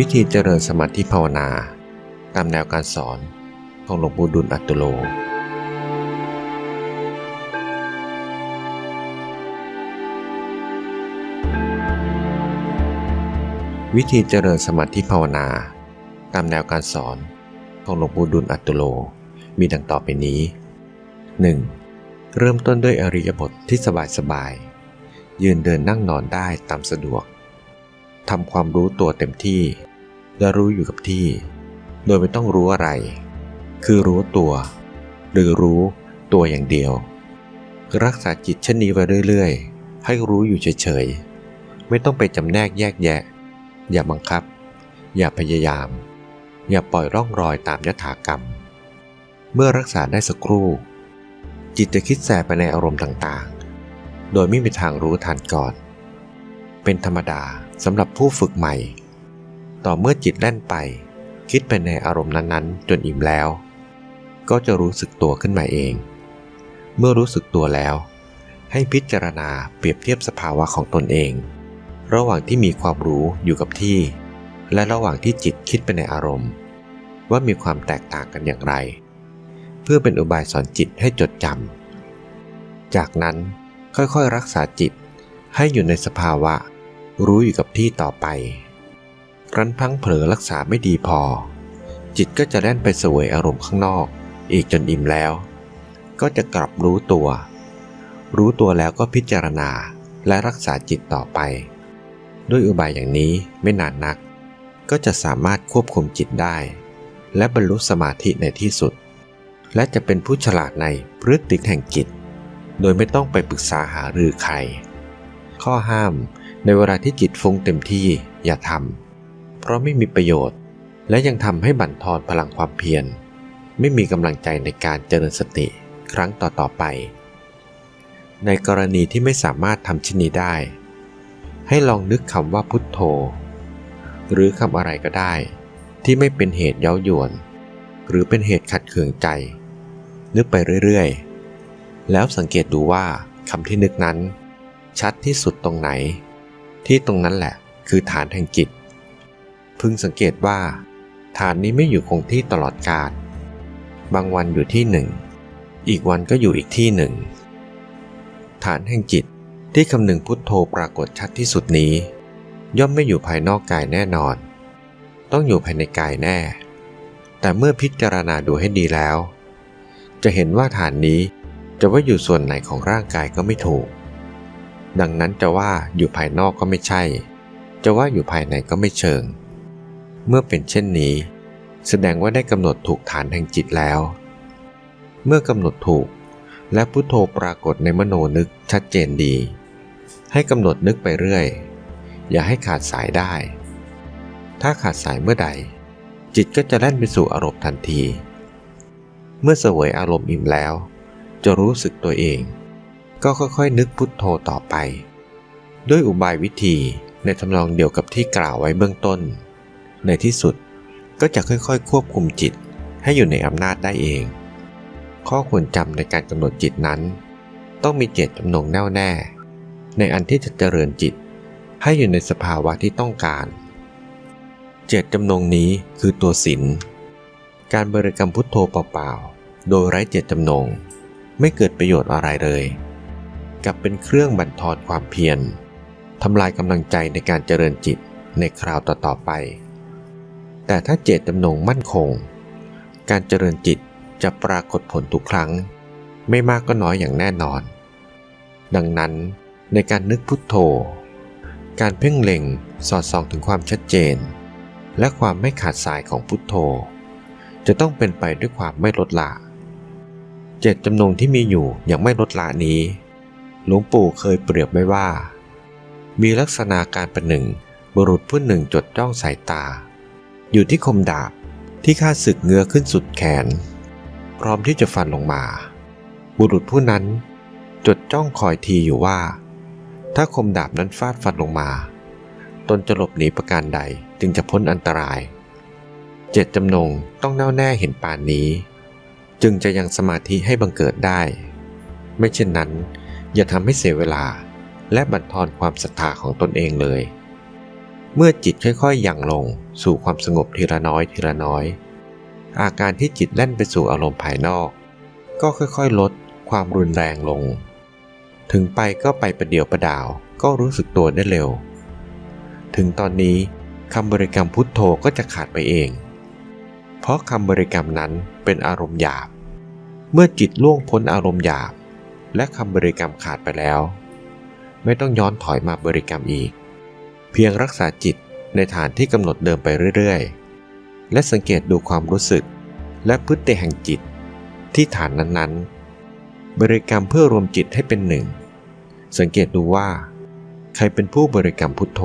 วิธีเจริญสมาธิภาวนา ตามแนวการสอนของหลวงปู่ดุลอัตโตโล วิธีเจริญสมาธิภาวนา ตามแนวการสอนของหลวงปู่ดุลอัตโตโลมีดังต่อไปนี้ 1. เริ่มต้นด้วยอริยบทที่สบายๆยืนเดินนั่งนอนได้ตามสะดวกทำความรู้ตัวเต็มที่ และรู้อยู่กับที่ โดยไม่ต้องรู้อะไร คือรู้ตัว หรือรู้ตัวอย่างเดียว รักษาจิตเช่นนี้ไว้เรื่อยๆ ให้รู้อยู่เฉยๆ ไม่ต้องไปจำแนกแยกแยะ อย่าบังคับ อย่าพยายาม อย่าปล่อยร่องรอยตามยถากรรม เมื่อรักษาได้สักครู่ จิตจะคิดแสไปในอารมณ์ต่างๆ โดยไม่มีทางรู้ทันก่อน เป็นธรรมดาสำหรับผู้ฝึกใหม่ ต่อเมื่อจิตแล่นไป คิดไปในอารมณ์นั้นๆ จนอิ่มแล้ว ก็จะรู้สึกตัวขึ้นมาเอง เมื่อรู้สึกตัวแล้ว ให้พิจารณาเปรียบเทียบสภาวะของตนเอง ระหว่างที่มีความรู้อยู่กับที่ และระหว่างที่จิตคิดไปในอารมณ์ ว่ามีความแตกต่างกันอย่างไร เพื่อเป็นอุบายสอนจิตให้จดจำจากนั้นค่อยๆรักษาจิตให้อยู่ในสภาวะ รู้อยู่กับที่ต่อไป รั้นพังเผลอรักษาไม่ดีพอ จิตก็จะแล่นไปเสวยอารมณ์ข้างนอก อีกจนอิ่มแล้ว ก็จะกลับรู้ตัว รู้ตัวแล้วก็พิจารณาและรักษาจิตต่อไป ด้วยอุบายอย่างนี้ไม่นานนัก ก็จะสามารถควบคุมจิตได้ และบรรลุสมาธิในที่สุด และจะเป็นผู้ฉลาดในพฤติแห่งจิต โดยไม่ต้องไปปรึกษาหารือใคร ข้อห้ามในเวลาที่จิตฟุ้งเต็มที่อย่าทำ เพราะไม่มีประโยชน์ และยังทำให้บั่นทอนพลังความเพียร ไม่มีกำลังใจในการเจริญสติครั้งต่อๆไป ในกรณีที่ไม่สามารถทำเช่นนี้ได้ ให้ลองนึกคำว่าพุทโธ หรือคำอะไรก็ได้ ที่ไม่เป็นเหตุเย้ายวน หรือเป็นเหตุขัดเคืองใจ นึกไปเรื่อยๆ แล้วสังเกตดูว่าคำที่นึกนั้น ชัดที่สุดตรงไหน ที่ตรงนั้นแหละคือฐานแห่งจิต พึงสังเกตว่า ฐานนี้ไม่อยู่คงที่ตลอดกาลบางวันอยู่ที่หนึ่ง อีกวันก็อยู่อีกที่หนึ่ง ฐานแห่งจิตที่คำนึงพุทโธปรากฏชัดที่สุดนี้ ย่อมไม่อยู่ภายนอกกายแน่นอน ต้องอยู่ภายในกายแน่ แต่เมื่อพิจารณาดูให้ดีแล้ว จะเห็นว่าฐานนี้จะว่าอยู่ส่วนไหนของร่างกายก็ไม่ถูก ดังนั้นจะว่าอยู่ภายนอกก็ไม่ใช่ จะว่าอยู่ภายในก็ไม่เชิง เมื่อเป็นเช่นนี้ แสดงว่าได้กำหนดถูกฐานแห่งจิตแล้ว เมื่อกำหนดถูก และพุทโธปรากฏในมโนนึกชัดเจนดี ให้กำหนดนึกไปเรื่อย อย่าให้ขาดสายได้ ถ้าขาดสายเมื่อใด จิตก็จะแล่นไปสู่อารมณ์ทันที เมื่อเสวยอารมณ์อิ่มแล้ว จะรู้สึกตัวเอง ก็ค่อยๆนึกพุทโธต่อไป ด้วยอุบายวิธีในทำนองเดียวกับที่กล่าวไว้เบื้องต้น ในที่สุดก็จะค่อยๆ ควบคุมจิตให้อยู่ในอำนาจได้เอง ข้อควรจำในการกำหนดจิตนั้น ต้องมีเจตจำนงแน่วแน่ ในอันที่จะเจริญจิต ให้อยู่ในสภาวะที่ต้องการ เจตจำนงนี้คือตัวศีลการบริกรรมพุทโธเปล่าๆ โดยไร้เจตจำนง ไม่เกิดประโยชน์อะไรเลย กลับเป็นเครื่องบั่นทอนความเพียรทำลายกำลังใจในการเจริญจิตในคราวต่อๆไป แต่ถ้าเจตจำนงมั่นคง การเจริญจิตจะปรากฏผลทุกครั้ง ไม่มากก็น้อยอย่างแน่นอน ดังนั้นในการนึกพุทโธ การเพ่งเล็งสอดส่องถึงความชัดเจน และความไม่ขาดสายของพุทโธ จะต้องเป็นไปด้วยความไม่ลดละ เจตจำนงที่มีอยู่อย่างไม่ลดละนี้ หลวงปู่เคยเปรียบไว้ว่า มีลักษณะการประหนึ่งบุรุษผู้หนึ่งจดจ้องสายตา อยู่ที่คมดาบที่ข้าศึกเงื้อขึ้นสุดแขน พร้อมที่จะฟันลงมา บุรุษผู้นั้นจดจ้องคอยทีอยู่ว่า ถ้าคมดาบนั้นฟาดฟันลงมา ตนจะหลบหนีประการใดจึงจะพ้นอันตราย เจตจำนงต้องแน่วแน่เห็นปานนี้ จึงจะยังสมาธิให้บังเกิดได้ ไม่เช่นนั้น อย่าทำให้เสียเวลาและบั่นทอนความศรัทธาของตนเองเลย เมื่อจิตค่อยๆหยั่งลงสู่ความสงบทีละน้อยทีละน้อย อาการที่จิตแล่นไปสู่อารมณ์ภายนอก ก็ค่อยๆ ลดความรุนแรงลง ถึงไปก็ไปประเดียวประดาวก็รู้สึกตัวได้เร็ว ถึงตอนนี้คำบริกรรมพุทโธก็จะขาดไปเอง เพราะคำบริกรรมนั้นเป็นอารมณ์หยาบ เมื่อจิตล่วงพ้นอารมณ์หยาบ และคำบริกรรมขาดไปแล้ว ไม่ต้องย้อนถอยมาบริกรรมอีก เพียงรักษาจิตในฐานที่กำหนดเดิมไปเรื่อยๆ และสังเกตดูความรู้สึกและพฤติแห่งจิต ที่ฐานนั้นๆ บริกรรมเพื่อรวมจิตให้เป็นหนึ่ง สังเกตดูว่า ใครเป็นผู้บริกรรมพุทโธ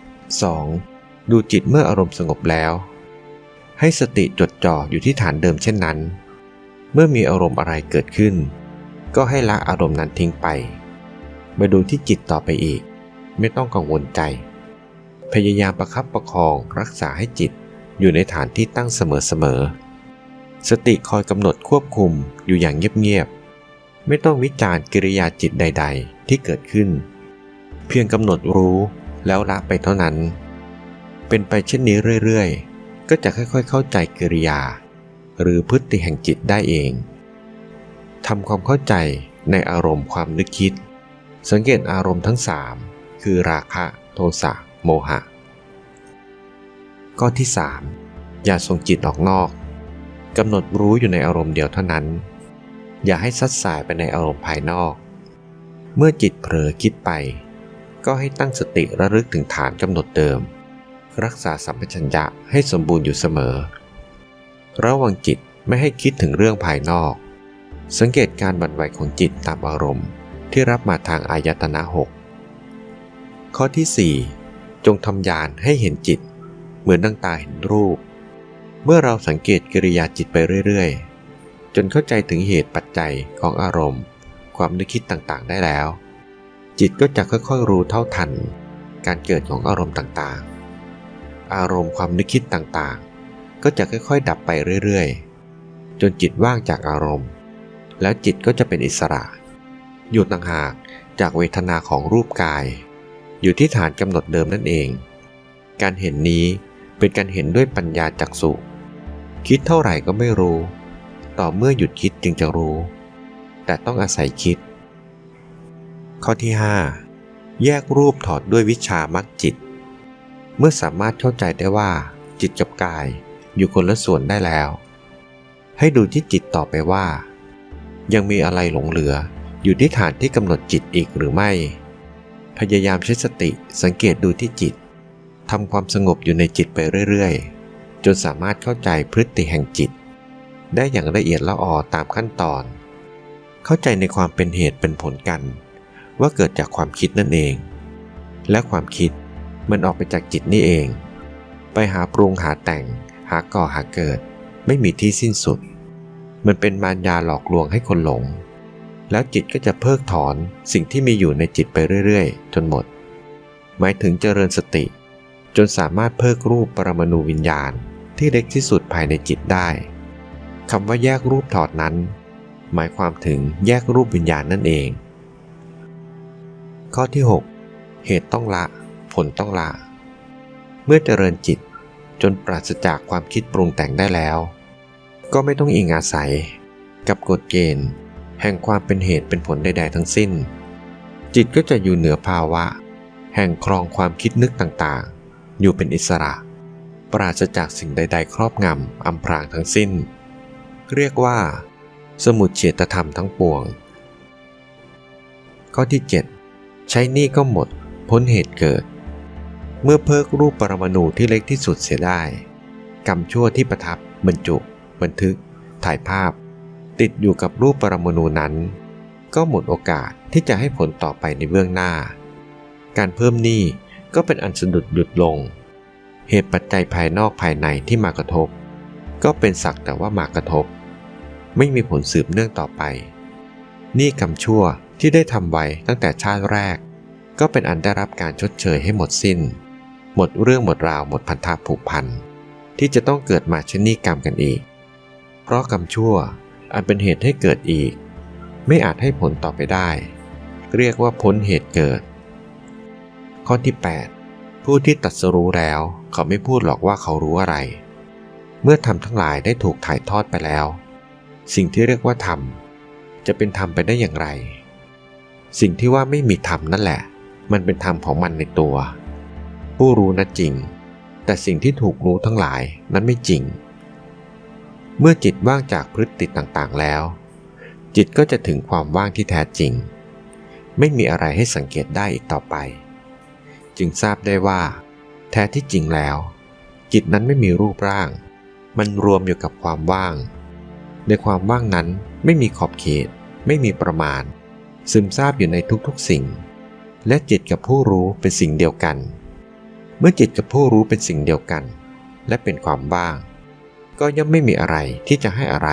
2. ดูจิตเมื่ออารมณ์สงบแล้ว ให้สติจดจ่ออยู่ที่ฐานเดิมเช่นนั้น เมื่อมีอารมณ์อะไรเกิดขึ้น ก็ให้ละอารมณ์นั้นทิ้งไป มาดูที่จิตต่อไปอีก ไม่ต้องกังวลใจ พยายามประคับประคองรักษาให้จิตอยู่ในฐานที่ตั้งเสมอๆ สติคอยกำหนดควบคุมอยู่อย่างเงียบๆ ไม่ต้องวิจารณ์กิริยาจิตใด ๆ ที่เกิดขึ้น เพียงกำหนดรู้แล้วละไปเท่านั้น เป็นไปเช่นนี้เรื่อยๆ ก็จะค่อยๆ เข้าใจกิริยา หรือพฤติแห่งจิตได้เองทำความเข้าใจในอารมณ์ความนึกคิด สังเกตอารมณ์ทั้งสาม คือราคะโทสะโมหะ ข้อที่ 3 อย่าส่งจิตออกนอกกำหนดรู้อยู่ในอารมณ์เดียวเท่านั้น อย่าให้ซัดสายไปในอารมณ์ภายนอก เมื่อจิตเผลอคิดไป ก็ให้ตั้งสติระลึกถึงฐานกำหนดเดิม รักษาสัมปชัญญะให้สมบูรณ์อยู่เสมอ ระวังจิตไม่ให้คิดถึงเรื่องภายนอก สังเกตการบันไหวของจิตตามอารมณ์ที่รับมาทางอายตนะหก ข้อที่ 4 จงทำยานให้เห็นจิต เหมือนดังตาเห็นรูป เมื่อเราสังเกตกิริยาจิตไปเรื่อยๆ จนเข้าใจถึงเหตุปัจจัยของอารมณ์ ความนึกคิดต่างๆ ได้แล้ว จิตก็จะค่อยๆรู้เท่าทัน การเกิดของอารมณ์ต่างๆ อารมณ์ความนึกคิดต่างๆ ก็จะค่อยๆ ดับไปเรื่อยๆ จนจิตว่างจากอารมณ์ แล้วจิตก็จะเป็นอิสระหยุดต่างหากจากเวทนาของรูปกาย อยู่ที่ฐานกำหนดเดิมนั่นเอง การเห็นนี้เป็นการเห็นด้วยปัญญาจักสุคิดเท่าไหร่ก็ไม่รู้ ต่อเมื่อหยุดคิดจึงจะรู้ แต่ต้องอาศัยคิด ข้อที่ 5 แยกรูปถอดด้วยวิชามักจิต เมื่อสามารถเข้าใจได้ว่า จิตกับกายอยู่คนละส่วนได้แล้ว ให้ดูที่จิตต่อไปว่า ยังมีอะไรหลงเหลืออยู่ที่ฐานที่กำหนดจิตอีกหรือไม่ พยายามใช้สติสังเกตดูที่จิตทำความสงบอยู่ในจิตไปเรื่อยๆ จนสามารถเข้าใจพฤติแห่งจิต ได้อย่างละเอียดละออตามขั้นตอน เข้าใจในความเป็นเหตุเป็นผลกัน ว่าเกิดจากความคิดนั่นเอง และความคิดมันออกไปจากจิตนี่เอง ไปหาปรุงหาแต่ง หาก่อหาเกิด ไม่มีที่สิ้นสุด มันเป็นมารยาหลอกลวงให้คนหลง แล้วจิตก็จะเพิกถอนสิ่งที่มีอยู่ในจิตไปเรื่อยๆ จนหมด หมายถึงเจริญสติ จนสามารถเพิกรูปปรมาณูวิญญาณที่เล็กที่สุดภายในจิตได้คำว่าแยกรูปถอดนั้น หมายความถึงแยกรูปวิญญาณนั่นเอง ข้อที่ 6 เหตุต้องละ ผลต้องละ เมื่อเจริญจิตจนปราศจากความคิดปรุงแต่งได้แล้ว ก็ไม่ต้องอิงอาศัย กับกฎเกณฑ์ แห่งความเป็นเหตุเป็นผลใดๆทั้งสิ้น จิตก็จะอยู่เหนือภาวะ แห่งครองความคิดนึกต่างๆ อยู่เป็นอิสระ ปราศจากสิ่งใด ๆ ครอบงำอำพรางทั้งสิ้น เรียกว่า สมุดเฉตธรรมทั้งปวง ข้อที่ 7 ใช้นี้ก็หมด พ้นเหตุเกิด เมื่อเพิกรูปปรมาณูที่เล็กที่สุดเสียได้ กรรมชั่วที่ประทับบรรจุ บันทึก ถ่ายภาพ ติดอยู่กับรูปปรมาณูนั้น ก็หมดโอกาสที่จะให้ผลต่อไปในเบื้องหน้า การเพิ่มหนี้ก็เป็นอันสะดุดหยุดลง เหตุปัจจัยภายนอกภายในที่มากระทบ ก็เป็นสักแต่ว่ามากระทบ ไม่มีผลสืบเนื่องต่อไปหนี้กรรมชั่วที่ได้ทำไว้ตั้งแต่ชาติแรก ก็เป็นอันได้รับการชดเชยให้หมดสิ้น หมดเรื่องหมดราวหมดพันธะผูกพันที่จะต้องเกิดมาชนีกรรมกันอีก เพราะกรรมชั่ว อันเป็นเหตุให้เกิดอีก ไม่อาจให้ผลต่อไปได้ เรียกว่าพ้นเหตุเกิด ข้อที่ผู้ที่ตัดสรู้แล้ว เขาไม่พูดหรอกว่าเขารู้อะไร เมื่อธรรมทั้งหลายได้ถูกถ่ายทอดไปแล้ว สิ่งที่เรียกว่าธรรมจะเป็นธรรมไปได้อย่างไร สิ่งที่ว่าไม่มีธรรมนั่นแหละ มันเป็นธรรมของมันในตัว ผู้รู้นั้นจริง แต่สิ่งที่ถูกรู้ทั้งหลายนั้นไม่จริง เมื่อจิตว่างจากพฤติต่างๆแล้ว จิตก็จะถึงความว่างที่แท้จริง ไม่มีอะไรให้สังเกตได้อีกต่อไป จึงทราบได้ว่า แท้ที่จริงแล้ว จิตนั้นไม่มีรูปร่าง มันรวมอยู่กับความว่าง ในความว่างนั้นไม่มีขอบเขต ไม่มีประมาณ ซึมซาบอยู่ในทุกๆสิ่ง และจิตกับผู้รู้เป็นสิ่งเดียวกัน เมื่อจิตกับผู้รู้เป็นสิ่งเดียวกัน และเป็นความว่าง ก็ย่อมไม่มีอะไรที่จะให้อะไร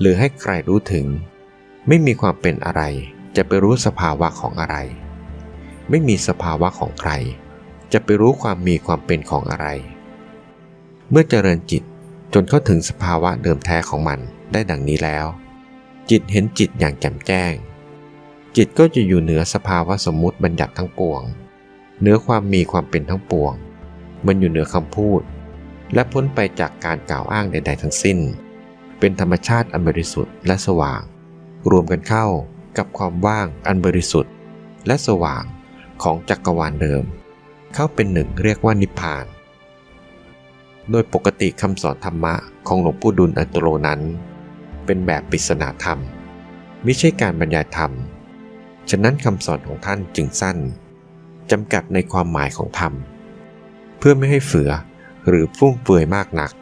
หรือให้ใครรู้ถึง ไม่มีความเป็นอะไรจะไปรู้สภาวะของอะไร ไม่มีสภาวะของใคร จะไปรู้ความมีความเป็นของอะไร เมื่อเจริญจิตจนเข้าถึงสภาวะเดิมแท้ของมันได้ดังนี้แล้ว จิตเห็นจิตอย่างแจ่มแจ้ง จิตก็จะอยู่เหนือสภาวะสมมุติบัญญัติทั้งปวงเหนือความมีความเป็นทั้งปวง มันอยู่เหนือคำพูด และพ้นไปจากการกล่าวอ้างใด ๆ ทั้งสิ้น เป็นธรรมชาติอันบริสุทธิ์และสว่าง รวมกันเข้ากับความว่างอันบริสุทธิ์ และสว่างของจักรวาลเดิม เข้าเป็นหนึ่งเรียกว่านิพพาน โดยปกติคำสอนธรรมะของหลวงปู่ดุลอัตโลนั้น เป็นแบบปริศนาธรรม ไม่ใช่การบรรยายธรรม ฉะนั้นคำสอนของท่านจึงสั้นจำกัดในความหมายของธรรม เพื่อไม่ให้เฟือ หรือฟุ่มเฟือยมากนัก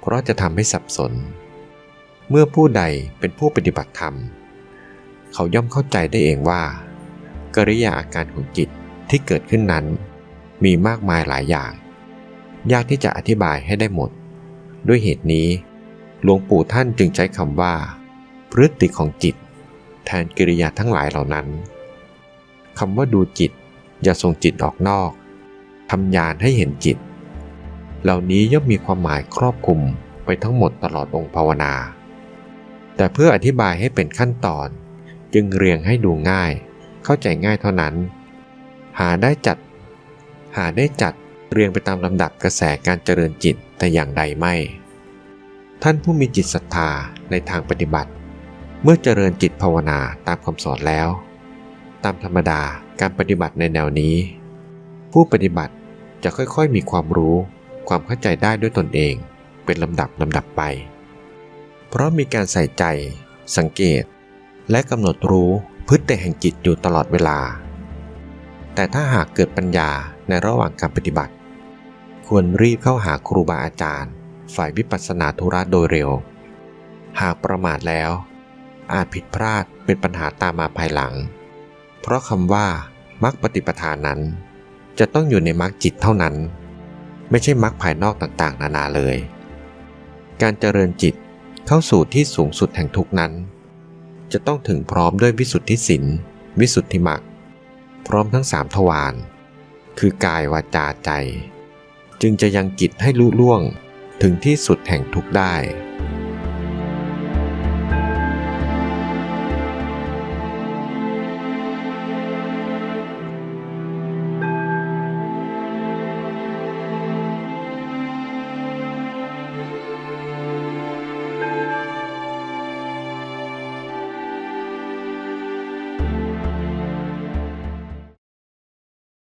เพราะจะทำให้สับสน เมื่อผู้ใดเป็นผู้ปฏิบัติธรรม เขาย่อมเข้าใจได้เองว่า กริยาอาการของจิตที่เกิดขึ้นนั้น มีมากมายหลายอย่าง ยากที่จะอธิบายให้ได้หมด ด้วยเหตุนี้ หลวงปู่ท่านจึงใช้คำว่า พฤติของจิต แทนกิริยาทั้งหลายเหล่านั้นคำว่าดูจิตอย่าส่งจิตออกนอกทำญาณให้เห็นจิต เหล่านี้ย่อมมีความหมายครอบคลุมไปทั้งหมดตลอดองค์ภาวนา แต่เพื่ออธิบายให้เป็นขั้นตอน จึงเรียงให้ดูง่าย เข้าใจง่ายเท่านั้น หาได้จัด หาได้จัดเรียงไปตามลำดับกระแสการเจริญจิตแต่อย่างใดไม่ ท่านผู้มีจิตศรัทธาในทางปฏิบัติ เมื่อเจริญจิตภาวนาตามคำสอนแล้ว ตามธรรมดาการปฏิบัติในแนวนี้ ผู้ปฏิบัติจะค่อยๆมีความรู้ ความเข้าใจได้ด้วยตนเองเป็นลำดับลำดับไป เพราะมีการใส่ใจ สังเกต และกำหนดรู้พฤติแห่งจิตอยู่ตลอดเวลา แต่ถ้าหากเกิดปัญญาในระหว่างการปฏิบัติ ควรรีบเข้าหาครูบาอาจารย์ ฝ่ายวิปัสสนาธุระโดยเร็ว หากประมาทแล้ว อาจผิดพลาดเป็นปัญหาตามมาภายหลัง เพราะคำว่ามรรคปฏิปทานนั้น จะต้องอยู่ในมรรคจิตเท่านั้น ไม่ใช่มรรคภายนอกต่างๆ นานาเลย การเจริญจิตเข้าสู่ที่สูงสุดแห่งทุกนั้น จะต้องถึงพร้อมด้วยวิสุทธิสินวิสุทธิมรรคพร้อมทั้งสามทวารคือกายวาจาใจ จึงจะยังจิตให้ลุล่วงถึงที่สุดแห่งทุกได้